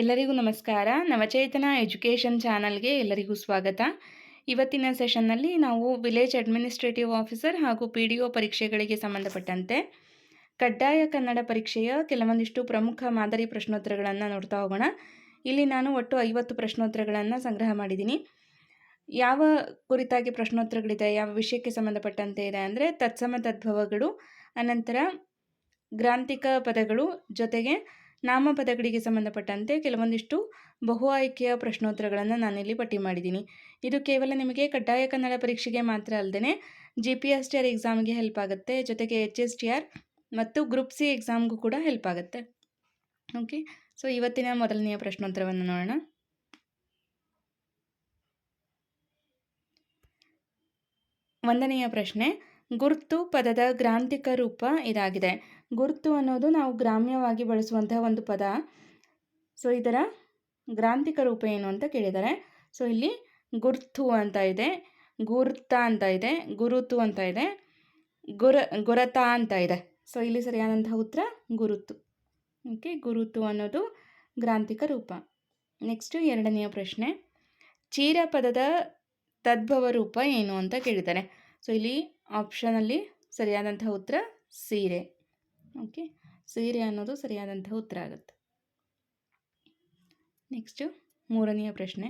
ಎಲ್ಲರಿಗೂ ನಮಸ್ಕಾರ. ನವಚೇತನ ಎಜುಕೇಷನ್ ಚಾನಲ್ಗೆ ಎಲ್ಲರಿಗೂ ಸ್ವಾಗತ. ಇವತ್ತಿನ ಸೆಷನ್ನಲ್ಲಿ ನಾವು ವಿಲೇಜ್ ಅಡ್ಮಿನಿಸ್ಟ್ರೇಟಿವ್ ಆಫೀಸರ್ ಹಾಗೂ ಪಿ ಡಿ ಒ ಪರೀಕ್ಷೆಗಳಿಗೆ ಸಂಬಂಧಪಟ್ಟಂತೆ ಕಡ್ಡಾಯ ಕನ್ನಡ ಪರೀಕ್ಷೆಯ ಕೆಲವೊಂದಿಷ್ಟು ಪ್ರಮುಖ ಮಾದರಿ ಪ್ರಶ್ನೋತ್ತರಗಳನ್ನು ನೋಡ್ತಾ ಹೋಗೋಣ. ಇಲ್ಲಿ ನಾನು ಒಟ್ಟು ಐವತ್ತು ಪ್ರಶ್ನೋತ್ತರಗಳನ್ನು ಸಂಗ್ರಹ ಮಾಡಿದ್ದೀನಿ. ಯಾವ ಕುರಿತಾಗಿ ಪ್ರಶ್ನೋತ್ತರಗಳಿದೆ, ಯಾವ ವಿಷಯಕ್ಕೆ ಸಂಬಂಧಪಟ್ಟಂತೆ ಇದೆ ಅಂದರೆ ತತ್ಸಮ ತದ್ಭವಗಳು, ಅನಂತರ ಗ್ರಾಂಥಿಕ ಪದಗಳು ಜೊತೆಗೆ ನಾಮಪದಗಳಿಗೆ ಸಂಬಂಧಪಟ್ಟಂತೆ ಕೆಲವೊಂದಿಷ್ಟು ಬಹು ಆಯ್ಕೆಯ ಪ್ರಶ್ನೋತ್ತರಗಳನ್ನು ನಾನಿಲ್ಲಿ ಪಟ್ಟಿ ಮಾಡಿದ್ದೀನಿ. ಇದು ಕೇವಲ ನಿಮಗೆ ಕಡ್ಡಾಯ ಕನ್ನಡ ಪರೀಕ್ಷೆಗೆ ಮಾತ್ರ ಅಲ್ಲದೆ G P S T R ಎಕ್ಸಾಮ್ಗೆ ಹೆಲ್ಪ್ ಆಗುತ್ತೆ. ಜೊತೆಗೆ ಎಚ್ ಎಸ್ ಟಿ ಆರ್ ಮತ್ತು ಗ್ರೂಪ್ ಸಿ ಎಕ್ಸಾಮ್ಗೂ ಕೂಡ ಹೆಲ್ಪ್ ಆಗುತ್ತೆ. ಓಕೆ ಸೊ ಇವತ್ತಿನ ಮೊದಲನೆಯ ಪ್ರಶ್ನೋತ್ತರವನ್ನು ನೋಡೋಣ. ಒಂದನೆಯ ಪ್ರಶ್ನೆ, ಗುರ್ತು ಪದದ ಗ್ರಾಂಥಿಕ ರೂಪ ಇದಾಗಿದೆ. ಗುರ್ತು ಅನ್ನೋದು ನಾವು ಗ್ರಾಮ್ಯವಾಗಿ ಬಳಸುವಂತಹ ಒಂದು ಪದ. ಸೊ ಇದರ ಗ್ರಾಂಥಿಕ ರೂಪ ಏನು ಅಂತ ಕೇಳಿದ್ದಾರೆ ಸೊ ಇಲ್ಲಿ ಗುರ್ತು ಅಂತ ಇದೆ, ಗುರ್ತ ಅಂತ ಇದೆ, ಗುರುತು ಅಂತ ಇದೆ, ಗುರ, ಗುರತ ಅಂತ ಇದೆ. ಸೊ ಇಲ್ಲಿ ಸರಿಯಾದಂತಹ ಉತ್ತರ ಗುರುತು. ಓಕೆ ಗುರುತು ಅನ್ನೋದು ಗ್ರಾಂಥಿಕ ರೂಪ. ನೆಕ್ಸ್ಟು ಎರಡನೆಯ ಪ್ರಶ್ನೆ ಚೀರ ಪದದ ತದ್ಭವ ರೂಪ ಏನು ಅಂತ ಕೇಳಿದ್ದಾರೆ ಸೊ ಇಲ್ಲಿ ಆಪ್ಷನಲ್ಲಿ ಸರಿಯಾದಂತಹ ಉತ್ತರ ಸೀರೆ. ಓಕೆ ಸೀರೆ ಅನ್ನೋದು ಸರಿಯಾದಂತಹ ಉತ್ತರ ಆಗುತ್ತೆ. ನೆಕ್ಸ್ಟು ಮೂರನೆಯ ಪ್ರಶ್ನೆ.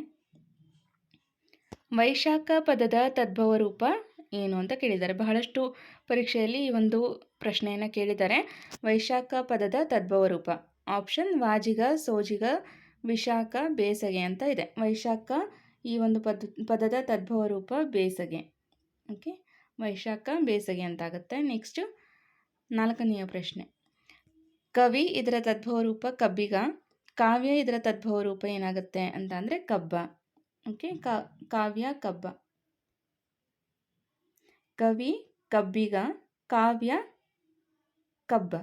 ವೈಶಾಖ ಪದದ ತದ್ಭವ ರೂಪ ಏನು ಅಂತ ಕೇಳಿದ್ದಾರೆ. ಬಹಳಷ್ಟು ಪರೀಕ್ಷೆಯಲ್ಲಿ ಈ ಒಂದು ಪ್ರಶ್ನೆಯನ್ನು ಕೇಳಿದ್ದಾರೆ. ವೈಶಾಖ ಪದದ ತದ್ಭವ ರೂಪ. ಆಪ್ಷನ್ ವಾಜಿಗ, ಸೋಜಿಗ, ವಿಶಾಖ, ಬೇಸಗೆ ಅಂತ ಇದೆ. ವೈಶಾಖ ಈ ಒಂದು ಪದ, ಪದದ ತದ್ಭವ ರೂಪ ಬೇಸಗೆ. ಓಕೆ ವೈಶಾಖ, ಬೇಸಗೆ ಅಂತ ಆಗುತ್ತೆ. ನೆಕ್ಸ್ಟು ನಾಲ್ಕನೆಯ ಪ್ರಶ್ನೆ. ಕವಿ ಇದರ ತದ್ಭವ ರೂಪ ಕಬ್ಬಿಗ, ಕಾವ್ಯ ಇದರ ತದ್ಭವ ರೂಪ ಏನಾಗುತ್ತೆ ಅಂತ ಅಂದರೆ ಕಬ್ಬ ಓಕೆ ಕಾವ್ಯ, ಕಬ್ಬ. ಕವಿ, ಕಬ್ಬಿಗ, ಕಾವ್ಯ, ಕಬ್ಬ.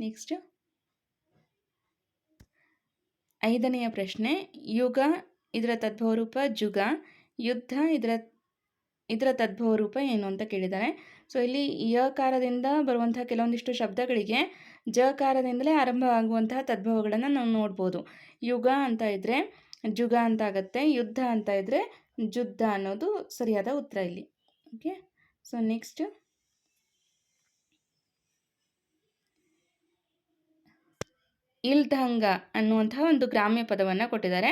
ನೆಕ್ಸ್ಟ್ ಐದನೆಯ ಪ್ರಶ್ನೆ, ಯುಗ ಇದರ ತದ್ಭವ ರೂಪ ಜುಗ, ಯುದ್ಧ ಇದರ ಇದರ ತದ್ಭವ ರೂಪ ಏನು ಅಂತ ಕೇಳಿದ್ದಾರೆ. ಸೊ ಇಲ್ಲಿ ಯಕಾರದಿಂದ ಬರುವಂತಹ ಕೆಲವೊಂದಿಷ್ಟು ಶಬ್ದಗಳಿಗೆ ಜಕಾರದಿಂದಲೇ ಆರಂಭ ಆಗುವಂತಹ ತದ್ಭವಗಳನ್ನು ನಾವು ನೋಡ್ಬೋದು. ಯುಗ ಅಂತ ಇದ್ದರೆ ಜುಗ ಅಂತ ಆಗುತ್ತೆ, ಯುದ್ಧ ಅಂತ ಇದ್ದರೆ ಜುದ್ಧ ಅನ್ನೋದು ಸರಿಯಾದ ಉತ್ತರ ಇಲ್ಲಿ. ಓಕೆ ಸೊ ನೆಕ್ಸ್ಟ್ ಇಲ್ದಂಗ ಅನ್ನುವಂತಹ ಒಂದು ಗ್ರಾಮ್ಯ ಪದವನ್ನು ಕೊಟ್ಟಿದ್ದಾರೆ.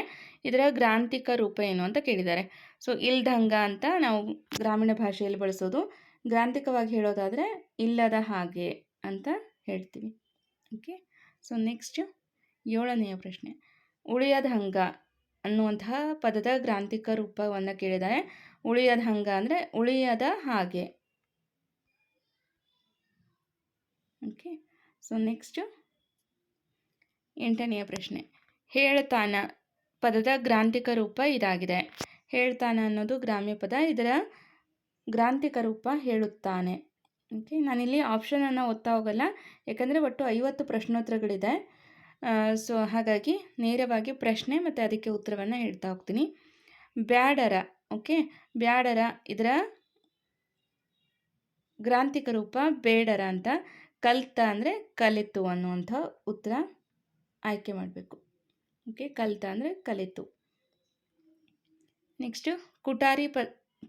ಇದರ ಗ್ರಾಂಥಿಕ ರೂಪ ಏನು ಅಂತ ಕೇಳಿದ್ದಾರೆ. ಸೊ ಇಲ್ದಂಗ ಅಂತ ನಾವು ಗ್ರಾಮೀಣ ಭಾಷೆಯಲ್ಲಿ ಬಳಸೋದು ಗ್ರಾಂಥಿಕವಾಗಿ ಹೇಳೋದಾದರೆ ಇಲ್ಲದ ಹಾಗೆ ಅಂತ ಹೇಳ್ತೀವಿ. ಓಕೆ ಸೊ ನೆಕ್ಸ್ಟ್ ಏಳನೆಯ ಪ್ರಶ್ನೆ. ಉಳಿಯದ ಹಂಗ ಅನ್ನುವಂತಹ ಪದದ ಗ್ರಾಂಥಿಕ ರೂಪವನ್ನು ಕೇಳಿದ್ದಾರೆ ಉಳಿಯದ ಹಂಗ ಅಂದರೆ ಉಳಿಯದ ಹಾಗೆ. ಓಕೆ ಸೊ ನೆಕ್ಸ್ಟು ಎಂಟನೆಯ ಪ್ರಶ್ನೆ. ಹೇಳ್ತಾನ ಪದದ ಗ್ರಾಂಥಿಕ ರೂಪ ಇದಾಗಿದೆ. ಹೇಳ್ತಾನ ಅನ್ನೋದು ಗ್ರಾಮ್ಯ ಪದ ಇದರ ಗ್ರಾಂಥಿಕ ರೂಪ ಹೇಳುತ್ತಾನೆ. ಓಕೆ ನಾನಿಲ್ಲಿ ಆಪ್ಷನನ್ನು ಓದ್ತಾ ಹೋಗಲ್ಲ. ಯಾಕಂದರೆ ಒಟ್ಟು ಐವತ್ತು ಪ್ರಶ್ನೋತ್ತರಗಳಿದೆ. ಸೊ ಹಾಗಾಗಿ ನೇರವಾಗಿ ಪ್ರಶ್ನೆ ಮತ್ತು ಅದಕ್ಕೆ ಉತ್ತರವನ್ನು ಹೇಳ್ತಾ ಹೋಗ್ತೀನಿ. ಬ್ಯಾಡರ ಓಕೆ ಬ್ಯಾಡರ ಇದರ ಗ್ರಾಂಥಿಕ ರೂಪ ಬೇಡರ ಅಂತ ಕಲ್ತ ಅಂದರೆ ಕಲಿತು ಅನ್ನುವಂಥ ಉತ್ತರ ಆಯ್ಕೆ ಮಾಡಬೇಕು. ಓಕೆ ಕಲ್ತ ಅಂದರೆ ಕಲಿತು. ನೆಕ್ಸ್ಟು ಕುಟಾರಿ ಪ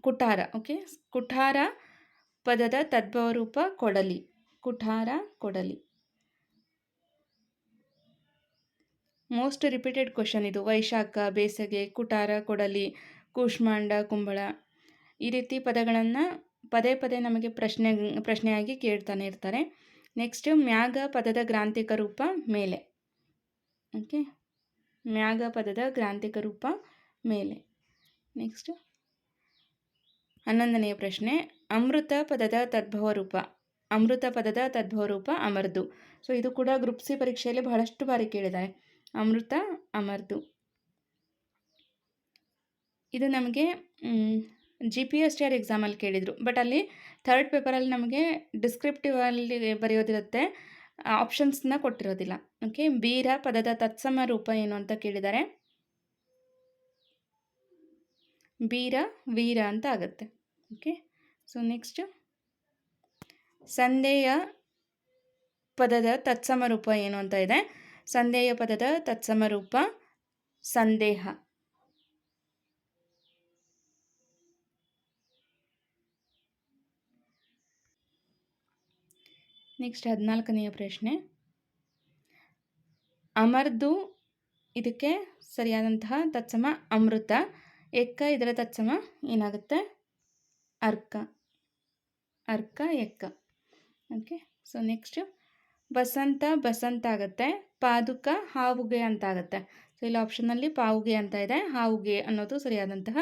ಕುಟಾರ ಓಕೆ ಕುಠಾರ ಪದದ ತದ್ಭವ ರೂಪ ಕೊಡಲಿ. ಕುಠಾರ ಕೊಡಲಿ. ಮೋಸ್ಟ್ ರಿಪೀಟೆಡ್ ಕ್ವಶನ್ ಇದು. ವೈಶಾಖ, ಬೇಸಗೆ ಕುಟಾರ ಕೊಡಲಿ, ಕೂಷ್ಮಾಂಡ, ಕುಂಬಳ. ಈ ರೀತಿ ಪದಗಳನ್ನು ಪದೇ ಪದೇ ನಮಗೆ ಪ್ರಶ್ನೆ, ಪ್ರಶ್ನೆಯಾಗಿ ಕೇಳ್ತಾನೆ ಇರ್ತಾರೆ. ನೆಕ್ಸ್ಟ್ ಮ್ಯಾಗ ಪದದ ಗ್ರಾಂಥಿಕ ರೂಪ ಮೇಲೆ. ಓಕೆ ಮ್ಯಾಗ ಪದದ ಗ್ರಾಂಥಿಕ ರೂಪ ಮೇಲೆ. ನೆಕ್ಸ್ಟ್ ಹನ್ನೊಂದನೆಯ ಪ್ರಶ್ನೆ, ಅಮೃತ ಪದದ ತದ್ಭವ ರೂಪ ಅಮೃತ ಪದದ ತದ್ಭವ ರೂಪ ಅಮರ್ದು. ಸೊ ಇದು ಕೂಡ ಗ್ರೂಪ್ ಸಿ ಪರೀಕ್ಷೆಯಲ್ಲಿ ಬಹಳಷ್ಟು ಬಾರಿ ಕೇಳಿದ್ದಾರೆ. ಅಮೃತ, ಅಮರ್ದು. ಇದು ನಮಗೆ G P S T R ಎಕ್ಸಾಮಲ್ಲಿ ಕೇಳಿದರು. ಬಟ್ ಅಲ್ಲಿ ಥರ್ಡ್ ಪೇಪರಲ್ಲಿ ನಮಗೆ ಡಿಸ್ಕ್ರಿಪ್ಟಿವ್ ಅಲ್ಲಿ ಬರೆಯೋದಿರುತ್ತೆ. ಆಪ್ಷನ್ಸ್ನ ಕೊಟ್ಟಿರೋದಿಲ್ಲ. ಓಕೆ ಬೀರ ಪದದ ತತ್ಸಮ ರೂಪ ಏನು ಅಂತ ಕೇಳಿದ್ದಾರೆ. ಬೀರ, ವೀರ ಅಂತ ಆಗುತ್ತೆ. ಓಕೆ ಸೊ ನೆಕ್ಸ್ಟ್ ಸಂದೇಯ ಪದದ ತತ್ಸಮ ರೂಪ ಏನು ಅಂತ ಇದೆ. ಸಂದೇಯ ಪದದ ತತ್ಸಮ ರೂಪ ಸಂದೇಹ. ನೆಕ್ಸ್ಟ್ ಹದಿನಾಲ್ಕನೆಯ ಪ್ರಶ್ನೆ. ಅಮರ್ದು ಇದಕ್ಕೆ ಸರಿಯಾದಂತಹ ತತ್ಸಮ ಅಮೃತ. ಎಕ್ಕ ಇದರ ತತ್ಸಮ ಏನಾಗುತ್ತೆ? ಅರ್ಕ. ಅರ್ಕ, ಎಕ್ಕ. ಓಕೆ ಸೊ ನೆಕ್ಸ್ಟ್ ಬಸಂತ ಬಸಂತ ಆಗುತ್ತೆ. ಪಾದುಕ, ಹಾವುಗೆ ಅಂತ ಆಗುತ್ತೆ. ಸೊ ಇಲ್ಲಿ ಆಪ್ಷನಲ್ಲಿ ಪಾವುಗೆ ಅಂತ ಇದೆ. ಹಾವುಗೆ ಅನ್ನೋದು ಸರಿಯಾದಂತಹ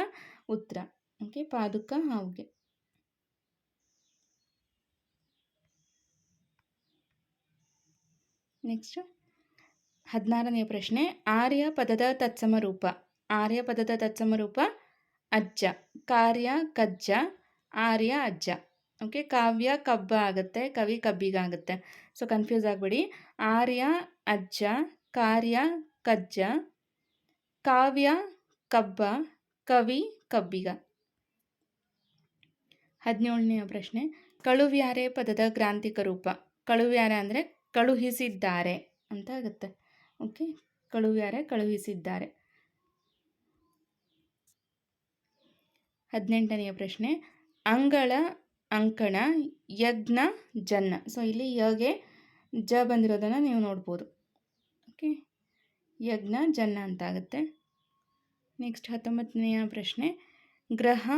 ಉತ್ತರ. ಓಕೆ ಪಾದುಕ, ಹಾವುಗೆ. ನೆಕ್ಸ್ಟ್ ಹದಿನಾರನೆಯ ಪ್ರಶ್ನೆ, ಆರ್ಯ ಪದದ ತತ್ಸಮ ರೂಪ. ಆರ್ಯ ಪದದ ತತ್ಸಮ ರೂಪ ಅಜ್ಜ. ಕಾರ್ಯ ಕಜ್ಜ, ಆರ್ಯ ಅಜ್ಜ. ಓಕೆ ಕಾವ್ಯ ಕಬ್ಬ ಆಗುತ್ತೆ, ಕವಿ ಕಬ್ಬಿಗಾಗುತ್ತೆ ಸೊ ಕನ್ಫ್ಯೂಸ್ ಆಗಬೇಡಿ. ಆರ್ಯ, ಅಜ್ಜ, ಕಾರ್ಯ ಕಜ್ಜ, ಕಾವ್ಯ ಕಬ್ಬ ಕವಿ ಕಬ್ಬಿಗ. ಹದಿನೇಳನೆಯ ಪ್ರಶ್ನೆ. ಕಳುವ್ಯಾರೆ ಪದದ ಗ್ರಾಂಥಿಕ ರೂಪ. ಕಳುವ್ಯಾರೆ ಅಂದರೆ ಕಳುಹಿಸಿದ್ದಾರೆ ಅಂತ ಆಗುತ್ತೆ. ಓಕೆ ಕಳುವ್ಯಾರೆ ಕಳುಹಿಸಿದ್ದಾರೆ. ಹದಿನೆಂಟನೆಯ ಪ್ರಶ್ನೆ. ಅಂಗಳ, ಅಂಕಣ, ಯಜ್ಞ, ಜನ್ನ. ಸೊ ಇಲ್ಲಿ ಯಗೆ ಜ ಬಂದಿರೋದನ್ನು ನೀವು ನೋಡ್ಬೋದು. ಓಕೆ ಯಜ್ಞ, ಜನ್ನ ಅಂತ ಆಗುತ್ತೆ ನೆಕ್ಸ್ಟ್ ಹತ್ತೊಂಬತ್ತನೆಯ ಪ್ರಶ್ನೆ. ಗ್ರಹ,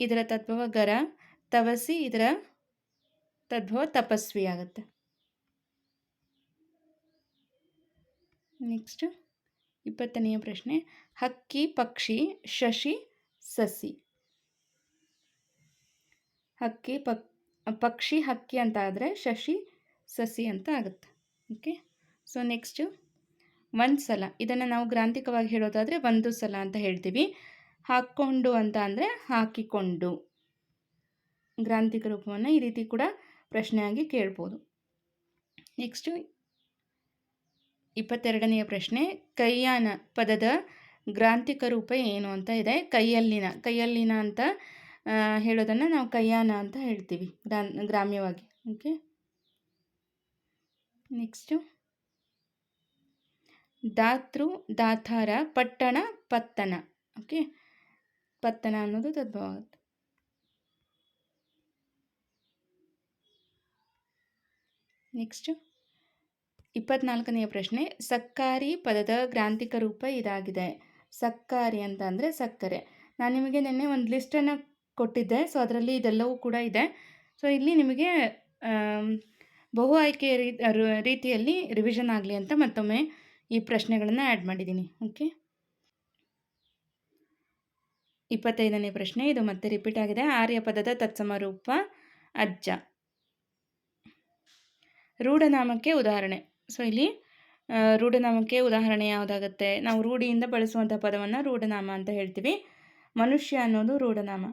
ಇದರ ತತ್ವವ ಗರ. ತವಸಿ, ಇದರ ತದ್ಭವ ತಪಸ್ವಿ ಆಗುತ್ತೆ. ನೆಕ್ಸ್ಟ್ ಇಪ್ಪತ್ತನೆಯ ಪ್ರಶ್ನೆ. ಹಕ್ಕಿ, ಪಕ್ಷಿ, ಶಶಿ ಸಸಿ. ಹಕ್ಕಿ ಪಕ್, ಪಕ್ಷಿ ಹಕ್ಕಿ ಅಂತ ಆದರೆ ಶಶಿ, ಸಸಿ ಅಂತ ಆಗುತ್ತೆ. ಓಕೆ ಸೊ ನೆಕ್ಸ್ಟು ಒಂದು ಸಲ. ಇದನ್ನು ನಾವು ಗ್ರಾಂಥಿಕವಾಗಿ ಹೇಳೋದಾದರೆ ಒಂದು ಸಲ ಅಂತ ಹೇಳ್ತೀವಿ. ಹಾಕ್ಕೊಂಡು ಅಂತ ಅಂದರೆ ಹಾಕಿಕೊಂಡು. ಗ್ರಾಂಥಿಕ ರೂಪವನ್ನು ಈ ರೀತಿ ಕೂಡ ಪ್ರಶ್ನೆಯಾಗಿ ಕೇಳ್ಬೋದು. ನೆಕ್ಸ್ಟು ಇಪ್ಪತ್ತೆರಡನೆಯ ಪ್ರಶ್ನೆ, ಕೈಯಾನ ಪದದ ಗ್ರಾಂಥಿಕ ರೂಪ ಏನು ಅಂತ ಇದೆ. ಕೈಯಲ್ಲಿನ ಕೈಯಲ್ಲಿನ ಅಂತ ಹೇಳೋದನ್ನು ನಾವು ಕೈಯಾನ ಅಂತ ಹೇಳ್ತೀವಿ. ಗ್ರಾನ್ ಗ್ರಾಮ್ಯವಾಗಿ. ಓಕೆ? ನೆಕ್ಸ್ಟು. ದಾತೃ, ದಾತಾರ, ಪಟ್ಟಣ, ಪತ್ತನ. ಓಕೆ? ಪತ್ತನ ಅನ್ನೋದು ತದ್ಭವ ನೆಕ್ಸ್ಟು. ಇಪ್ಪತ್ನಾಲ್ಕನೆಯ ಪ್ರಶ್ನೆ. ಸಕ್ಕಾರಿ ಪದದ ಗ್ರಾಂಥಿಕ ರೂಪ ಇದಾಗಿದೆ. ಸಕ್ಕಾರಿ ಅಂತ ಅಂದರೆ ಸಕ್ಕರೆ. ನಾನು ನಿಮಗೆ ನಿನ್ನೆ ಒಂದು ಲಿಸ್ಟನ್ನು ಕೊಟ್ಟಿದ್ದೆ ಸೊ ಅದರಲ್ಲಿ ಇದೆಲ್ಲವೂ ಕೂಡ ಇದೆ. ಸೊ ಇಲ್ಲಿ ನಿಮಗೆ ಬಹು ಆಯ್ಕೆಯ ರೀತಿಯಲ್ಲಿ ರಿವಿಷನ್ ಆಗಲಿ ಅಂತ ಮತ್ತೊಮ್ಮೆ ಈ ಪ್ರಶ್ನೆಗಳನ್ನು ಆ್ಯಡ್ ಮಾಡಿದ್ದೀನಿ ಓಕೆ ಇಪ್ಪತ್ತೈದನೇ ಪ್ರಶ್ನೆ, ಇದು ಮತ್ತೆ ರಿಪೀಟ್ ಆಗಿದೆ. ಆರ್ಯ ಪದದ ತತ್ಸಮ ರೂಪ, ಅಜ್ಜ. ರೂಢನಾಮಕ್ಕೆ ಉದಾಹರಣೆ. ಸೊ ಇಲ್ಲಿ ರೂಢನಾಮಕ್ಕೆ ಉದಾಹರಣೆ ಯಾವುದಾಗುತ್ತೆ ನಾವು ರೂಢಿಯಿಂದ ಬಳಸುವಂಥ ಪದವನ್ನು ರೂಢನಾಮ ಅಂತ ಹೇಳ್ತೀವಿ. ಮನುಷ್ಯ ಅನ್ನೋದು ರೂಢನಾಮ.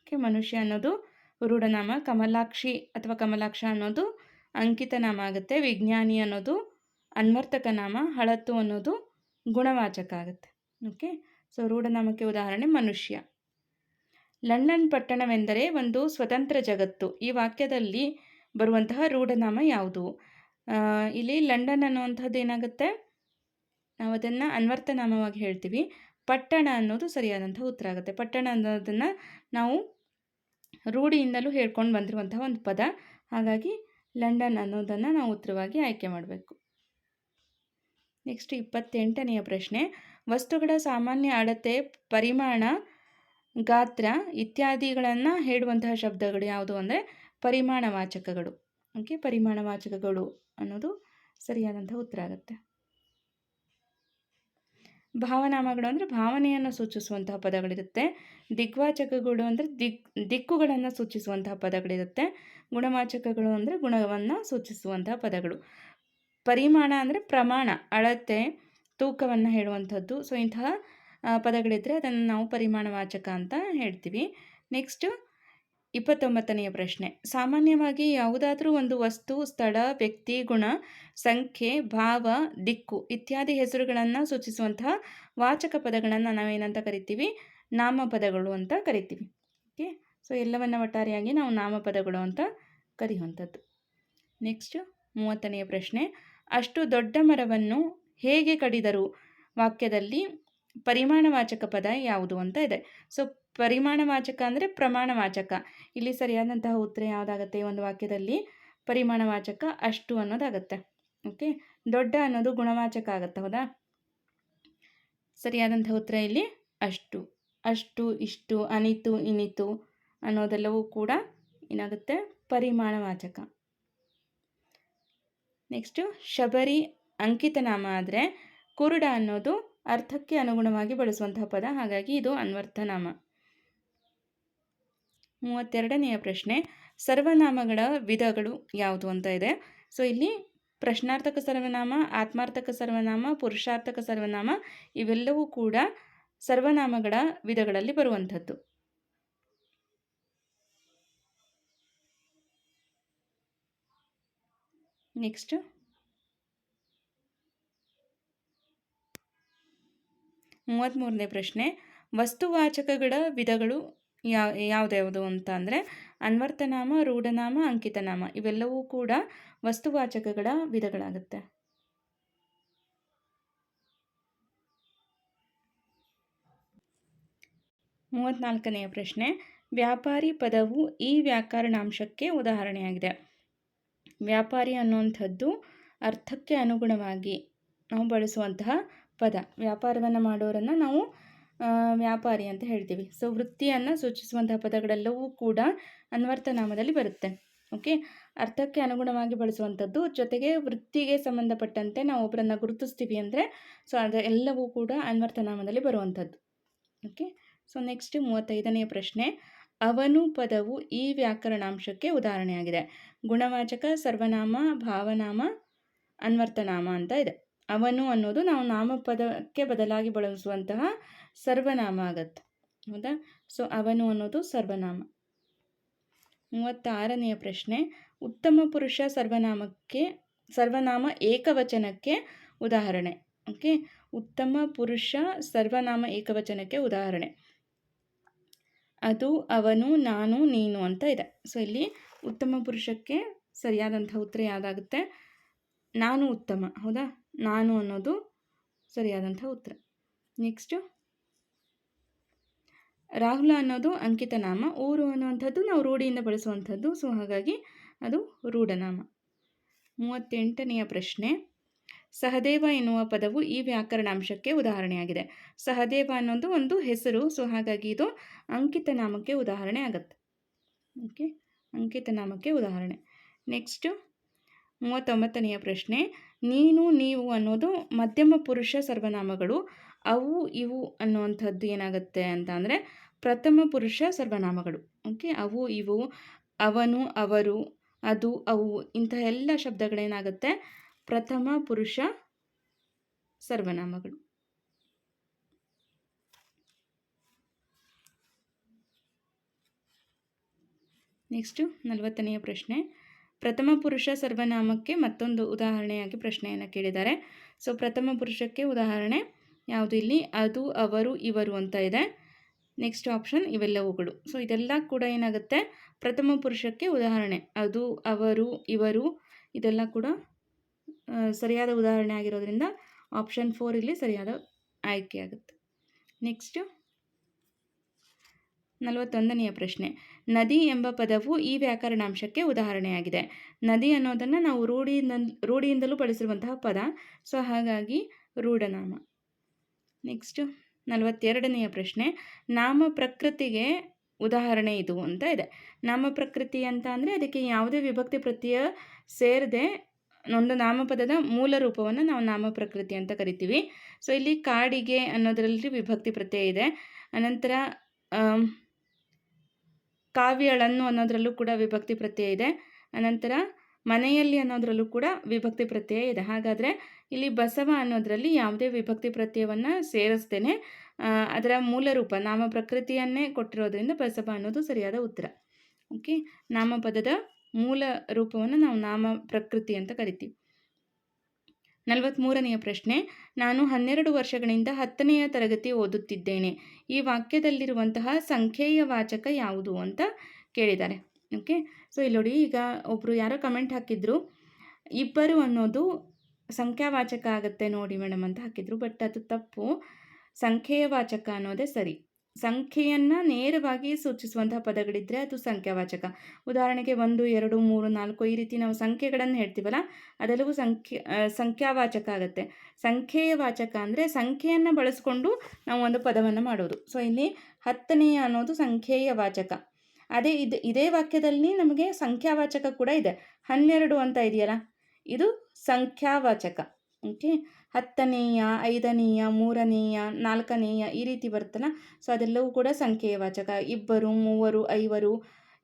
ಓಕೆ ಮನುಷ್ಯ ಅನ್ನೋದು ರೂಢನಾಮ. ಕಮಲಾಕ್ಷಿ ಅಥವಾ ಕಮಲಾಕ್ಷ ಅನ್ನೋದು ಅಂಕಿತನಾಮ ಆಗುತ್ತೆ. ವಿಜ್ಞಾನಿ ಅನ್ನೋದು ಅನ್ವರ್ತಕ ನಾಮ. ಹಳತ್ತು ಅನ್ನೋದು ಗುಣವಾಚಕ ಆಗುತ್ತೆ. ಓಕೆ ಸೊ ರೂಢನಾಮಕ್ಕೆ ಉದಾಹರಣೆ ಮನುಷ್ಯ. ಲಂಡನ್ ಪಟ್ಟಣವೆಂದರೆ ಒಂದು ಸ್ವತಂತ್ರ ಜಗತ್ತು. ಈ ವಾಕ್ಯದಲ್ಲಿ ಬರುವಂತಹ ರೂಢನಾಮ ಯಾವುದು? ಇಲ್ಲಿ ಲಂಡನ್ ಅನ್ನುವಂಥದ್ದು ಏನಾಗುತ್ತೆ? ನಾವು ಅದನ್ನು ಅನ್ವರ್ಥನಾಮವಾಗಿ ಹೇಳ್ತೀವಿ. ಪಟ್ಟಣ ಅನ್ನೋದು ಸರಿಯಾದಂಥ ಉತ್ತರ ಆಗುತ್ತೆ. ಪಟ್ಟಣ ಅನ್ನೋದನ್ನು ನಾವು ರೂಢಿಯಿಂದಲೂ ಹೇಳ್ಕೊಂಡು ಬಂದಿರುವಂತಹ ಒಂದು ಪದ. ಹಾಗಾಗಿ ಲಂಡನ್ ಅನ್ನೋದನ್ನು ನಾವು ಉತ್ತರವಾಗಿ ಆಯ್ಕೆ ಮಾಡಬೇಕು. ನೆಕ್ಸ್ಟ್ ಇಪ್ಪತ್ತೆಂಟನೆಯ ಪ್ರಶ್ನೆ. ವಸ್ತುಗಳ ಸಾಮಾನ್ಯ ಅಳತೆ, ಪರಿಮಾಣ, ಗಾತ್ರ ಇತ್ಯಾದಿಗಳನ್ನು ಹೇಳುವಂತಹ ಶಬ್ದಗಳು ಯಾವುದು ಅಂದರೆ ಪರಿಮಾಣವಾಚಕಗಳು. ಓಕೆ ಪರಿಮಾಣವಾಚಕಗಳು ಅನ್ನೋದು ಸರಿಯಾದಂಥ ಉತ್ತರ ಆಗುತ್ತೆ. ಭಾವನಾಮಗಳು ಅಂದರೆ ಭಾವನೆಯನ್ನು ಸೂಚಿಸುವಂತಹ ಪದಗಳಿರುತ್ತೆ. ದಿಗ್ವಾಚಕಗಳು ಅಂದರೆ ದಿಕ್ ದಿಕ್ಕುಗಳನ್ನು ಸೂಚಿಸುವಂತಹ ಪದಗಳಿರುತ್ತೆ. ಗುಣವಾಚಕಗಳು ಅಂದರೆ ಗುಣವನ್ನು ಸೂಚಿಸುವಂತಹ ಪದಗಳು. ಪರಿಮಾಣ ಅಂದರೆ ಪ್ರಮಾಣ, ಅಳತೆ, ತೂಕವನ್ನು ಹೇಳುವಂಥದ್ದು. ಸೊ ಇಂತಹ ಪದಗಳಿದ್ದರೆ ಅದನ್ನು ನಾವು ಪರಿಮಾಣವಾಚಕ ಅಂತ ಹೇಳ್ತೀವಿ. ನೆಕ್ಸ್ಟು ಇಪ್ಪತ್ತೊಂಬತ್ತನೆಯ ಪ್ರಶ್ನೆ. ಸಾಮಾನ್ಯವಾಗಿ ಯಾವುದಾದರೂ ಒಂದು ವಸ್ತು, ಸ್ಥಳ, ವ್ಯಕ್ತಿ, ಗುಣ, ಸಂಖ್ಯೆ, ಭಾವ, ದಿಕ್ಕು ಇತ್ಯಾದಿ ಹೆಸರುಗಳನ್ನು ಸೂಚಿಸುವಂತಹ ವಾಚಕ ಪದಗಳನ್ನು ನಾವೇನಂತ ಕರಿತೀವಿ? ನಾಮಪದಗಳು ಅಂತ ಕರಿತೀವಿ. ಓಕೆ? ಸೊ, ಎಲ್ಲವನ್ನು ಒಟ್ಟಾರೆಯಾಗಿ ನಾವು ನಾಮಪದಗಳು ಅಂತ ಕರೆಯುವಂಥದ್ದು. ನೆಕ್ಸ್ಟ್ ಮೂವತ್ತನೆಯ ಪ್ರಶ್ನೆ. ಅಷ್ಟು ದೊಡ್ಡ ಮರವನ್ನು ಹೇಗೆ ಕಡಿದರು ವಾಕ್ಯದಲ್ಲಿ ಪರಿಮಾಣವಾಚಕ ಪದ ಯಾವುದು ಅಂತ ಇದೆ. ಸೊ ಪರಿಮಾಣವಾಚಕ ಅಂದರೆ ಪ್ರಮಾಣವಾಚಕ. ಇಲ್ಲಿ ಸರಿಯಾದಂತಹ ಉತ್ತರ ಯಾವುದಾಗತ್ತೆ ಒಂದು ವಾಕ್ಯದಲ್ಲಿ? ಪರಿಮಾಣವಾಚಕ ಅಷ್ಟು ಅನ್ನೋದಾಗತ್ತೆ. ಓಕೆ? ದೊಡ್ಡ ಅನ್ನೋದು ಗುಣವಾಚಕ ಆಗತ್ತೆ, ಹೌದಾ? ಸರಿಯಾದಂತಹ ಉತ್ತರ ಇಲ್ಲಿ ಅಷ್ಟು. ಅಷ್ಟು, ಇಷ್ಟು, ಅನಿತು, ಇನಿತು ಅನ್ನೋದೆಲ್ಲವೂ ಕೂಡ ಏನಾಗುತ್ತೆ? ಪರಿಮಾಣವಾಚಕ. ನೆಕ್ಸ್ಟು, ಶಬರಿ ಅಂಕಿತನಾಮ ಆದರೆ ಕುರುಡ ಅನ್ನೋದು ಅರ್ಥಕ್ಕೆ ಅನುಗುಣವಾಗಿ ಬಳಸುವಂತಹ ಪದ. ಹಾಗಾಗಿ ಇದು ಅನ್ವರ್ಥನಾಮ. ಮೂವತ್ತೆರಡನೆಯ ಪ್ರಶ್ನೆ, ಸರ್ವನಾಮಗಳ ವಿಧಗಳು ಯಾವುದು ಅಂತ ಇದೆ. ಸೊ ಇಲ್ಲಿ ಪ್ರಶ್ನಾರ್ಥಕ ಸರ್ವನಾಮ, ಆತ್ಮಾರ್ಥಕ ಸರ್ವನಾಮ, ಪುರುಷಾರ್ಥಕ ಸರ್ವನಾಮ ಇವೆಲ್ಲವೂ ಕೂಡ ಸರ್ವನಾಮಗಳ ವಿಧಗಳಲ್ಲಿ ಬರುವಂಥದ್ದು. ನೆಕ್ಸ್ಟ್ ಮೂವತ್ತ್ಮೂರನೇ ಪ್ರಶ್ನೆ, ವಸ್ತುವಾಚಕಗಳ ವಿಧಗಳು ಯಾವ ಯಾವುದ್ಯಾವುದು ಅಂತ ಅಂದರೆ ಅನ್ವರ್ಥನಾಮ ರೂಢನಾಮ, ಅಂಕಿತನಾಮ ಇವೆಲ್ಲವೂ ಕೂಡ ವಸ್ತುವಾಚಕಗಳ ವಿಧಗಳಾಗುತ್ತೆ. ಮೂವತ್ತ್ನಾಲ್ಕನೆಯ ಪ್ರಶ್ನೆ, ವ್ಯಾಪಾರಿ ಪದವು ಈ ವ್ಯಾಕರಣಾಂಶಕ್ಕೆ ಉದಾಹರಣೆಯಾಗಿದೆ. ವ್ಯಾಪಾರಿ ಅನ್ನುವಂಥದ್ದು ಅರ್ಥಕ್ಕೆ ಅನುಗುಣವಾಗಿ ನಾವು ಬಳಸುವಂತಹ ಪದ. ವ್ಯಾಪಾರವನ್ನು ಮಾಡೋರನ್ನು ನಾವು ವ್ಯಾಪಾರಿ ಅಂತ ಹೇಳ್ತೀವಿ. ಸೊ ವೃತ್ತಿಯನ್ನು ಸೂಚಿಸುವಂತಹ ಪದಗಳೆಲ್ಲವೂ ಕೂಡ ಅನ್ವರ್ಥನಾಮದಲ್ಲಿ ಬರುತ್ತೆ. ಓಕೆ ಅರ್ಥಕ್ಕೆ ಅನುಗುಣವಾಗಿ ಬಳಸುವಂಥದ್ದು ಜೊತೆಗೆ ವೃತ್ತಿಗೆ ಸಂಬಂಧಪಟ್ಟಂತೆ ನಾವು ಒಬ್ಬರನ್ನು ಗುರುತಿಸ್ತೀವಿ ಅಂದರೆ ಸೊ ಅದು ಎಲ್ಲವೂ ಕೂಡ ಅನ್ವರ್ಥನಾಮದಲ್ಲಿ ಬರುವಂಥದ್ದು. ಓಕೆ ಸೊ ನೆಕ್ಸ್ಟ್ ಮೂವತ್ತೈದನೆಯ ಪ್ರಶ್ನೆ. ಅವನು ಪದವು ಈ ವ್ಯಾಕರಣಾಂಶಕ್ಕೆ ಉದಾಹರಣೆಯಾಗಿದೆ. ಗುಣವಾಚಕ, ಸರ್ವನಾಮ, ಭಾವನಾಮ ಅನ್ವರ್ಥನಾಮ ಅಂತ ಇದೆ. ಅವನು ಅನ್ನೋದು ನಾವು ನಾಮಪದಕ್ಕೆ ಬದಲಾಗಿ ಬಳಸುವಂತಹ ಸರ್ವನಾಮ ಆಗತ್ತೆ. ಹೌದಾ? ಸೊ ಅವನು ಅನ್ನೋದು ಸರ್ವನಾಮ. ಮೂವತ್ತಾರನೆಯ ಪ್ರಶ್ನೆ, ಉತ್ತಮ ಪುರುಷ ಸರ್ವನಾಮಕ್ಕೆ, ಸರ್ವನಾಮ ಏಕವಚನಕ್ಕೆ ಉದಾಹರಣೆ. ಓಕೆ ಉತ್ತಮ ಪುರುಷ ಸರ್ವನಾಮ ಏಕವಚನಕ್ಕೆ ಉದಾಹರಣೆ. ಅದು ಅವನು, ನಾನು, ನೀನು ಅಂತ ಇದೆ. ಸೊ ಇಲ್ಲಿ ಉತ್ತಮ ಪುರುಷಕ್ಕೆ ಸರಿಯಾದಂಥ ಉತ್ತರ ಯಾವುದಾಗುತ್ತೆ? ನಾನು ಉತ್ತಮ. ಹೌದಾ? ನಾನು ಅನ್ನೋದು ಸರಿಯಾದಂಥ ಉತ್ತರ. ನೆಕ್ಸ್ಟು ರಾಹುಲ ಅನ್ನೋದು ಅಂಕಿತನಾಮ ಊರು ಅನ್ನುವಂಥದ್ದು ನಾವು ರೂಢಿಯಿಂದ ಬಳಸುವಂಥದ್ದು. ಸೊ ಹಾಗಾಗಿ ಅದು ರೂಢನಾಮ ಮೂವತ್ತೆಂಟನೆಯ ಪ್ರಶ್ನೆ. ಸಹದೇವ ಎನ್ನುವ ಪದವು ಈ ವ್ಯಾಕರಣಾಂಶಕ್ಕೆ ಉದಾಹರಣೆಯಾಗಿದೆ. ಸಹದೇವ ಅನ್ನೋದು ಒಂದು ಹೆಸರು ಸೊ ಹಾಗಾಗಿ ಇದು ಅಂಕಿತ ನಾಮಕ್ಕೆ ಉದಾಹರಣೆ ಆಗುತ್ತೆ. ಓಕೆ ಅಂಕಿತ ನಾಮಕ್ಕೆ ಉದಾಹರಣೆ. ನೆಕ್ಸ್ಟು ಮೂವತ್ತೊಂಬತ್ತನೆಯ ಪ್ರಶ್ನೆ. ನೀನು, ನೀವು ಅನ್ನೋದು ಮಧ್ಯಮ ಪುರುಷ ಸರ್ವನಾಮಗಳು. ಅವು ಇವು ಅನ್ನುವಂಥದ್ದು ಏನಾಗುತ್ತೆ ಅಂತ ಅಂದರೆ ಪ್ರಥಮ ಪುರುಷ ಸರ್ವನಾಮಗಳು. ಓಕೆ? ಅವು ಇವು, ಅವನು, ಅವರು, ಅದು, ಅವು ಇಂತಹ ಎಲ್ಲ ಶಬ್ದಗಳೇನಾಗುತ್ತೆ? ಪ್ರಥಮ ಪುರುಷ ಸರ್ವನಾಮಗಳು. ನೆಕ್ಸ್ಟು ನಲವತ್ತನೆಯ ಪ್ರಶ್ನೆ. ಪ್ರಥಮ ಪುರುಷ ಸರ್ವನಾಮಕ್ಕೆ ಮತ್ತೊಂದು ಉದಾಹರಣೆಯಾಗಿ ಪ್ರಶ್ನೆಯನ್ನು ಕೇಳಿದ್ದಾರೆ. ಸೊ ಪ್ರಥಮ ಪುರುಷಕ್ಕೆ ಉದಾಹರಣೆ ಯಾವುದು ಇಲ್ಲಿ? ಅದು, ಅವರು, ಇವರು ಅಂತ ಇದೆ. ನೆಕ್ಸ್ಟ್ ಆಪ್ಷನ್ ಇವೆಲ್ಲವುಗಳು ಸೊ ಇದೆಲ್ಲ ಕೂಡ ಏನಾಗುತ್ತೆ? ಪ್ರಥಮ ಪುರುಷಕ್ಕೆ ಉದಾಹರಣೆ. ಅದು, ಅವರು, ಇವರು, ಇದೆಲ್ಲ ಕೂಡ ಸರಿಯಾದ ಉದಾಹರಣೆ ಆಗಿರೋದ್ರಿಂದ ಆಪ್ಷನ್ ಫೋರ್ ಇಲ್ಲಿ ಸರಿಯಾದ ಆಯ್ಕೆ ಆಗುತ್ತೆ. ನೆಕ್ಸ್ಟು ನಲವತ್ತೊಂದನೆಯ ಪ್ರಶ್ನೆ. ನದಿ ಎಂಬ ಪದವು ಈ ವ್ಯಾಕರಣಾಂಶಕ್ಕೆ ಉದಾಹರಣೆಯಾಗಿದೆ. ನದಿ ಅನ್ನೋದನ್ನು ನಾವು ರೂಢಿಯಿಂದ ರೂಢಿಯಿಂದಲೂ ಬಳಸಿರುವಂತಹ ಪದ. ಸೊ ಹಾಗಾಗಿ ರೂಢನಾಮ. ನೆಕ್ಸ್ಟು ನಲವತ್ತೆರಡನೆಯ ಪ್ರಶ್ನೆ, ನಾಮ ಪ್ರಕೃತಿಗೆ ಉದಾಹರಣೆ ಇದು ಅಂತ ಇದೆ. ನಾಮ ಪ್ರಕೃತಿ ಅಂತ ಅಂದರೆ ಅದಕ್ಕೆ ಯಾವುದೇ ವಿಭಕ್ತಿ ಪ್ರತ್ಯಯ ಸೇರದೆ ಒಂದು ನಾಮಪದದ ಮೂಲ ರೂಪವನ್ನು ನಾವು ನಾಮ ಪ್ರಕೃತಿ ಅಂತ ಕರಿತೀವಿ. ಸೊ ಇಲ್ಲಿ ಕಾಡಿಗೆ ಅನ್ನೋದರಲ್ಲಿ ವಿಭಕ್ತಿ ಪ್ರತ್ಯಯ ಇದೆ. ಅನಂತರ ಕಾವ್ಯಳನ್ನು ಅನ್ನೋದರಲ್ಲೂ ಕೂಡ ವಿಭಕ್ತಿ ಪ್ರತ್ಯಯ ಇದೆ. ಅನಂತರ, ಮನೆಯಲ್ಲಿ ಅನ್ನೋದರಲ್ಲೂ ಕೂಡ ವಿಭಕ್ತಿ ಪ್ರತ್ಯಯ ಇದೆ. ಹಾಗಾದರೆ ಇಲ್ಲಿ ಬಸವ ಅನ್ನೋದರಲ್ಲಿ ಯಾವುದೇ ವಿಭಕ್ತಿ ಪ್ರತ್ಯಯವನ್ನು ಸೇರಿಸ್ತೇನೆ. ಅದರ ಮೂಲ ರೂಪ, ನಾಮ ಪ್ರಕೃತಿಯನ್ನೇ ಕೊಟ್ಟಿರೋದ್ರಿಂದ ಬಸವ ಅನ್ನೋದು ಸರಿಯಾದ ಉತ್ತರ. ಓಕೆ ನಾಮಪದದ ಮೂಲ ರೂಪವನ್ನು ನಾವು ನಾಮ ಪ್ರಕೃತಿ ಅಂತ ಕರಿತೀವಿ. ನಲವತ್ತ್ಮೂರನೆಯ ಪ್ರಶ್ನೆ, ನಾನು ಹನ್ನೆರಡು ವರ್ಷಗಳಿಂದ ಹತ್ತನೆಯ ತರಗತಿ ಓದುತ್ತಿದ್ದೇನೆ. ಈ ವಾಕ್ಯದಲ್ಲಿರುವಂತಹ ಸಂಖ್ಯೆಯ ವಾಚಕ ಯಾವುದು ಅಂತ ಕೇಳಿದ್ದಾರೆ. ಓಕೆ ಸೊ ಇಲ್ಲಿ ನೋಡಿ, ಈಗ ಒಬ್ಬರು ಯಾರೋ ಕಮೆಂಟ್ ಹಾಕಿದ್ರು, ಇಬ್ಬರು ಅನ್ನೋದು ಸಂಖ್ಯಾವಾಚಕ ಆಗುತ್ತೆ ನೋಡಿ ಮೇಡಮ್ ಅಂತ ಹಾಕಿದರು ಬಟ್ ಅದು ತಪ್ಪು. ಸಂಖ್ಯೆಯ ವಾಚಕ ಅನ್ನೋದೇ ಸರಿ. ಸಂಖ್ಯೆಯನ್ನು ನೇರವಾಗಿ ಸೂಚಿಸುವಂತಹ ಪದಗಳಿದ್ದರೆ ಅದು ಸಂಖ್ಯಾವಾಚಕ. ಉದಾಹರಣೆಗೆ ಒಂದು, ಎರಡು, ಮೂರು, ನಾಲ್ಕು ಈ ರೀತಿ ನಾವು ಸಂಖ್ಯೆಗಳನ್ನು ಹೇಳ್ತೀವಲ್ಲ, ಅದೆಲ್ಲವೂ ಸಂಖ್ಯೆ ಸಂಖ್ಯಾವಾಚಕ ಆಗುತ್ತೆ. ಸಂಖ್ಯೆಯ ವಾಚಕ ಅಂದರೆ ಸಂಖ್ಯೆಯನ್ನು ಬಳಸಿಕೊಂಡು ನಾವು ಒಂದು ಪದವನ್ನು ಮಾಡೋದು. ಸೊ ಇಲ್ಲಿ ಹತ್ತನೆಯ ಅನ್ನೋದು ಸಂಖ್ಯೆಯ ವಾಚಕ ಅದೇ ಇದು, ಇದೇ ವಾಕ್ಯದಲ್ಲಿ ನಮಗೆ ಸಂಖ್ಯಾವಾಚಕ ಕೂಡ ಇದೆ. ಹನ್ನೆರಡು ಅಂತ ಇದೆಯಲ್ಲ ಇದು ಸಂಖ್ಯಾವಾಚಕ. ಓಕೆ, ಹತ್ತನೆಯ, ಐದನೆಯ, ಮೂರನೆಯ, ನಾಲ್ಕನೆಯ ಈ ರೀತಿ ಬರುತ್ತಲ್ಲ? ಸೊ ಅದೆಲ್ಲವೂ ಕೂಡ ಸಂಖ್ಯೆಯ ವಾಚಕ ಇಬ್ಬರು, ಮೂವರು, ಐವರು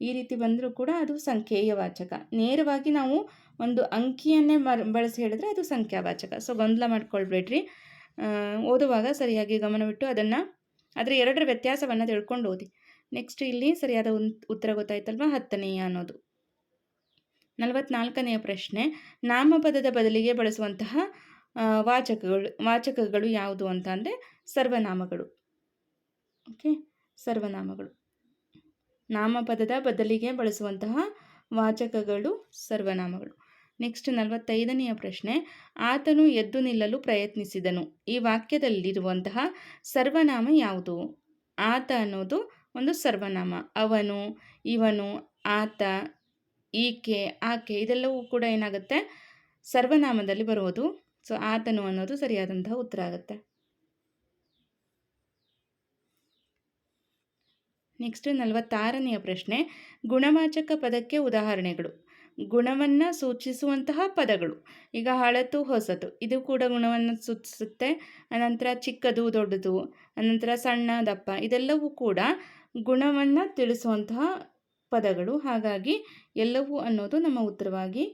ಈ ರೀತಿ ಬಂದರೂ ಕೂಡ ಅದು ಸಂಖ್ಯೆಯ ವಾಚಕ ನೇರವಾಗಿ ನಾವು ಒಂದು ಅಂಕಿಯನ್ನೇ ಬಳಸಿ ಹೇಳಿದ್ರೆ ಅದು ಸಂಖ್ಯಾವಾಚಕ. ಸೊ ಗೊಂದಲ ಮಾಡ್ಕೊಳ್ಬೇಡ್ರಿ. ಓದುವಾಗ ಸರಿಯಾಗಿ ಗಮನವಿಟ್ಟು ಅದನ್ನು ಅದರ ಎರಡರ ವ್ಯತ್ಯಾಸವನ್ನು ತಿಳ್ಕೊಂಡು ಓದಿ. ನೆಕ್ಸ್ಟ್ ಇಲ್ಲಿ ಸರಿಯಾದ ಉತ್ತರ ಗೊತ್ತಾಯ್ತಲ್ವ? ಹತ್ತನೆಯ ಅನ್ನೋದು. ನಲವತ್ನಾಲ್ಕನೆಯ ಪ್ರಶ್ನೆ, ನಾಮಪದದ ಬದಲಿಗೆ ಬಳಸುವಂತಹ ವಾಚಕಗಳು ವಾಚಕಗಳು ಯಾವುದು ಅಂತ ಅಂದರೆ ಸರ್ವನಾಮಗಳು. ಓಕೆ ಸರ್ವನಾಮಗಳು. ನಾಮಪದದ ಬದಲಿಗೆ ಬಳಸುವಂತಹ ವಾಚಕಗಳು ಸರ್ವನಾಮಗಳು. ನೆಕ್ಸ್ಟ್ ನಲವತ್ತೈದನೆಯ ಪ್ರಶ್ನೆ, ಆತನು ಎದ್ದು ನಿಲ್ಲಲು ಪ್ರಯತ್ನಿಸಿದನು. ಈ ವಾಕ್ಯದಲ್ಲಿರುವಂತಹ ಸರ್ವನಾಮ ಯಾವುದು? ಆತ ಅನ್ನೋದು ಒಂದು ಸರ್ವನಾಮ. ಅವನು, ಇವನು, ಆತ ಈಕೆ, ಆಕೆ ಇದೆಲ್ಲವೂ ಕೂಡ ಏನಾಗುತ್ತೆ? ಸರ್ವನಾಮದಲ್ಲಿ ಬರುವುದು. ಸೊ ಆತನು ಅನ್ನೋದು ಸರಿಯಾದಂತಹ ಉತ್ತರ ಆಗುತ್ತೆ. ನೆಕ್ಸ್ಟ್ ನಲವತ್ತಾರನೆಯ ಪ್ರಶ್ನೆ. ಗುಣವಾಚಕ ಪದಕ್ಕೆ ಉದಾಹರಣೆಗಳು. ಗುಣವನ್ನು ಸೂಚಿಸುವಂತಹ ಪದಗಳು. ಈಗ ಹಳತು, ಹೊಸತು. ಇದು ಕೂಡ ಗುಣವನ್ನು ಸೂಚಿಸುತ್ತೆ. ಅನಂತರ ಚಿಕ್ಕದು, ದೊಡ್ಡದು. ಅನಂತರ ಸಣ್ಣ, ದಪ್ಪ. ಇದೆಲ್ಲವೂ ಕೂಡ ಗುಣವನ್ನು ತಿಳಿಸುವಂತಹ ಪದಗಳು. ಹಾಗಾಗಿ ಎಲ್ಲವೂ ಅನ್ನೋದು ನಮ್ಮ ಉತ್ತರವಾಗಿ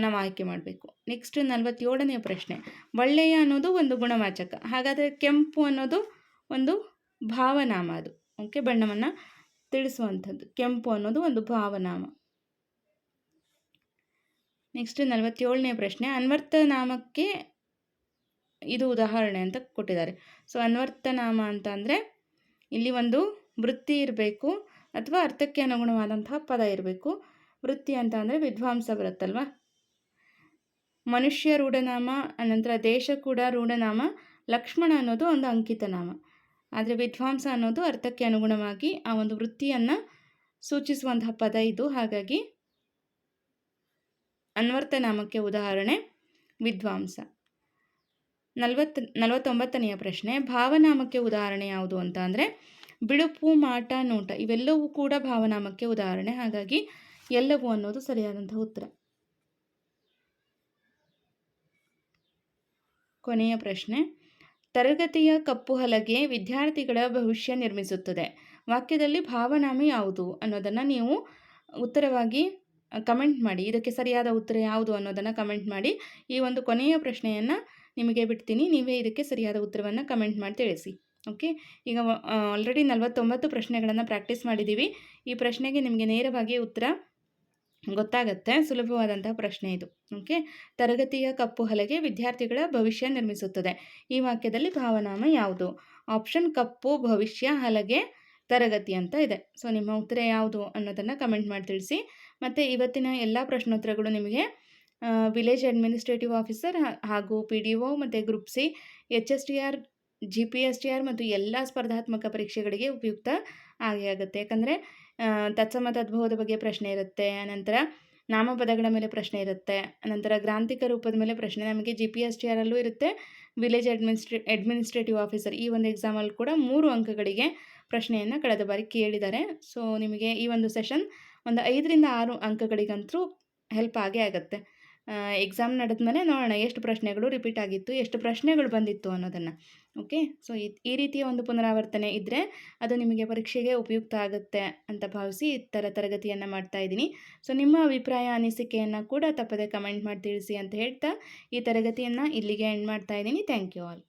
ನಾವು ಆಯ್ಕೆ ಮಾಡಬೇಕು. ನೆಕ್ಸ್ಟ್ ನಲವತ್ತೇಳನೆಯ ಪ್ರಶ್ನೆ. ಒಳ್ಳೆಯ ಅನ್ನೋದು ಒಂದು ಗುಣವಾಚಕ. ಹಾಗಾದರೆ ಕೆಂಪು ಅನ್ನೋದು ಒಂದು ಭಾವನಾಮ ಅದು. ಓಕೆ ಬಣ್ಣವನ್ನು ತಿಳಿಸುವಂಥದ್ದು. ಕೆಂಪು ಅನ್ನೋದು ಒಂದು ಭಾವನಾಮ. ನೆಕ್ಸ್ಟ್ ನಲವತ್ತೇಳನೇ ಪ್ರಶ್ನೆ. ಅನ್ವರ್ಥನಾಮಕ್ಕೆ ಇದು ಉದಾಹರಣೆ ಅಂತ ಕೊಟ್ಟಿದ್ದಾರೆ. ಸೊ ಅನ್ವರ್ಥನಾಮ ಅಂತ ಅಂದರೆ ಇಲ್ಲಿ ಒಂದು ವೃತ್ತಿ ಇರಬೇಕು ಅಥವಾ ಅರ್ಥಕ್ಕೆ ಅನುಗುಣವಾದಂತಹ ಪದ ಇರಬೇಕು. ವೃತ್ತಿ ಅಂತ ಅಂದರೆ ವಿದ್ವಾಂಸ ಬರುತ್ತಲ್ವ? ಮನುಷ್ಯ ರೂಢನಾಮ, ಅನಂತರ ದೇಶ ಕೂಡ ರೂಢನಾಮ, ಲಕ್ಷ್ಮಣ ಅನ್ನೋದು ಒಂದು ಅಂಕಿತನಾಮ ಆದರೆ ವಿದ್ವಾಂಸ ಅನ್ನೋದು ಅರ್ಥಕ್ಕೆ ಅನುಗುಣವಾಗಿ ಆ ಒಂದು ವೃತ್ತಿಯನ್ನು ಸೂಚಿಸುವಂತಹ ಪದ ಇದು. ಹಾಗಾಗಿ ಅನ್ವರ್ಥನಾಮಕ್ಕೆ ಉದಾಹರಣೆ, ವಿದ್ವಾಂಸ. ನಲವತ್ತು ನಲವತ್ತೊಂಬತ್ತನೆಯ ಪ್ರಶ್ನೆ, ಭಾವನಾಮಕ್ಕೆ ಉದಾಹರಣೆ ಯಾವುದು ಅಂತ ಅಂದರೆ ಬಿಳುಪು, ಮಾಟ, ನೋಟ ಇವೆಲ್ಲವೂ ಕೂಡ ಭಾವನಾಮಕ್ಕೆ ಉದಾಹರಣೆ. ಹಾಗಾಗಿ ಎಲ್ಲವೂ ಅನ್ನೋದು ಸರಿಯಾದಂಥ ಉತ್ತರ. ಕೊನೆಯ ಪ್ರಶ್ನೆ. ತರಗತಿಯ ಕಪ್ಪು ಹಲಗೆ ವಿದ್ಯಾರ್ಥಿಗಳ ಭವಿಷ್ಯ ನಿರ್ಮಿಸುತ್ತದೆ. ವಾಕ್ಯದಲ್ಲಿ ಭಾವನಾಮೆ ಯಾವುದು ಅನ್ನೋದನ್ನು ನೀವು ಉತ್ತರವಾಗಿ ಕಮೆಂಟ್ ಮಾಡಿ. ಇದಕ್ಕೆ ಸರಿಯಾದ ಉತ್ತರ ಯಾವುದು ಅನ್ನೋದನ್ನು ಕಮೆಂಟ್ ಮಾಡಿ. ಈ ಒಂದು ಕೊನೆಯ ಪ್ರಶ್ನೆಯನ್ನು ನಿಮಗೆ ಬಿಡ್ತೀನಿ. ನೀವೇ ಇದಕ್ಕೆ ಸರಿಯಾದ ಉತ್ತರವನ್ನು ಕಮೆಂಟ್ ಮಾಡಿ ತಿಳಿಸಿ. ಓಕೆ ಈಗ ಆಲ್ರೆಡಿ ನಲವತ್ತೊಂಬತ್ತು ಪ್ರಶ್ನೆಗಳನ್ನು ಪ್ರಾಕ್ಟೀಸ್ ಮಾಡಿದ್ದೀವಿ. ಈ ಪ್ರಶ್ನೆಗೆ ನಿಮಗೆ ನೇರವಾಗಿ ಉತ್ತರ ಗೊತ್ತಾಗತ್ತೆ. ಸುಲಭವಾದಂತಹ ಪ್ರಶ್ನೆ ಇದು. ಓಕೆ? ತರಗತಿಯ ಕಪ್ಪು ಹಲಗೆ ವಿದ್ಯಾರ್ಥಿಗಳ ಭವಿಷ್ಯ ನಿರ್ಮಿಸುತ್ತದೆ. ಈ ವಾಕ್ಯದಲ್ಲಿ ಭಾವನಾಮ ಯಾವುದು? ಆಪ್ಷನ್ ಕಪ್ಪು ಭವಿಷ್ಯ ಹಲಗೆ ತರಗತಿ ಅಂತ ಇದೆ. ಸೊ, ನಿಮ್ಮ ಉತ್ತರ ಯಾವುದು ಅನ್ನೋದನ್ನು ಕಮೆಂಟ್ ಮಾಡಿ ತಿಳಿಸಿ. ಮತ್ತು ಇವತ್ತಿನ ಎಲ್ಲ ಪ್ರಶ್ನೋತ್ತರಗಳು ನಿಮಗೆ ವಿಲೇಜ್ ಅಡ್ಮಿನಿಸ್ಟ್ರೇಟಿವ್ ಆಫೀಸರ್ ಹಾಗೂ ಪಿ ಡಿ ಒ ಮತ್ತು group C, H S T R, G P S T R ಮತ್ತು ಎಲ್ಲ ಸ್ಪರ್ಧಾತ್ಮಕ ಪರೀಕ್ಷೆಗಳಿಗೆ ಉಪಯುಕ್ತ ಆಗೇ ಆಗುತ್ತೆ. ಯಾಕಂದರೆ ತತ್ಸಮ ತದ್ಭವದ ಬಗ್ಗೆ ಪ್ರಶ್ನೆ ಇರುತ್ತೆ. ಅನಂತರ ನಾಮಪದಗಳ ಮೇಲೆ ಪ್ರಶ್ನೆ ಇರುತ್ತೆ. ಅನಂತರ ಗ್ರಾಂಥಿಕ ರೂಪದ ಮೇಲೆ ಪ್ರಶ್ನೆ. ನಮಗೆ ಜಿ ಪಿ ಎಸ್ ಟಿ ಆರಲ್ಲೂ ಇರುತ್ತೆ. ವಿಲೇಜ್ ಅಡ್ಮಿನಿಸ್ಟ್ರೇ ಅಡ್ಮಿನಿಸ್ಟ್ರೇಟಿವ್ ಆಫೀಸರ್ ಈ ಒಂದು ಎಕ್ಸಾಮಲ್ಲಿ ಕೂಡ ಮೂರು ಅಂಕಗಳಿಗೆ ಪ್ರಶ್ನೆಯನ್ನು ಕಳೆದ ಬಾರಿ ಕೇಳಿದ್ದಾರೆ. ಸೊ ನಿಮಗೆ ಈ ಒಂದು ಸೆಷನ್ ಒಂದು ಐದರಿಂದ ಆರು ಅಂಕಗಳಿಗಂತೂ ಹೆಲ್ಪ್ ಆಗೇ ಆಗುತ್ತೆ. ಎಕ್ಸಾಮ್ ನಡೆದ ಮೇಲೆ ನೋಡೋಣ, ಎಷ್ಟು ಪ್ರಶ್ನೆಗಳು ರಿಪೀಟ್ ಆಗಿತ್ತು, ಎಷ್ಟು ಪ್ರಶ್ನೆಗಳು ಬಂದಿತ್ತು ಅನ್ನೋದನ್ನು. ಓಕೆ ಸೊ ಈ ರೀತಿಯ ಒಂದು ಪುನರಾವರ್ತನೆ ಇದ್ದರೆ ಅದು ನಿಮಗೆ ಪರೀಕ್ಷೆಗೆ ಉಪಯುಕ್ತ ಆಗುತ್ತೆ ಅಂತ ಭಾವಿಸಿ ಈ ಥರ ತರಗತಿಯನ್ನು ಮಾಡ್ತಾ ಇದ್ದೀನಿ. ಸೊ ನಿಮ್ಮ ಅಭಿಪ್ರಾಯ, ಅನಿಸಿಕೆಯನ್ನು ಕೂಡ ತಪ್ಪದೆ ಕಮೆಂಟ್ ಮಾಡಿ ತಿಳಿಸಿ ಅಂತ ಹೇಳ್ತಾ ಈ ತರಗತಿಯನ್ನು ಇಲ್ಲಿಗೆ ಎಂಡ್ ಮಾಡ್ತಾ ಇದ್ದೀನಿ. Thank you all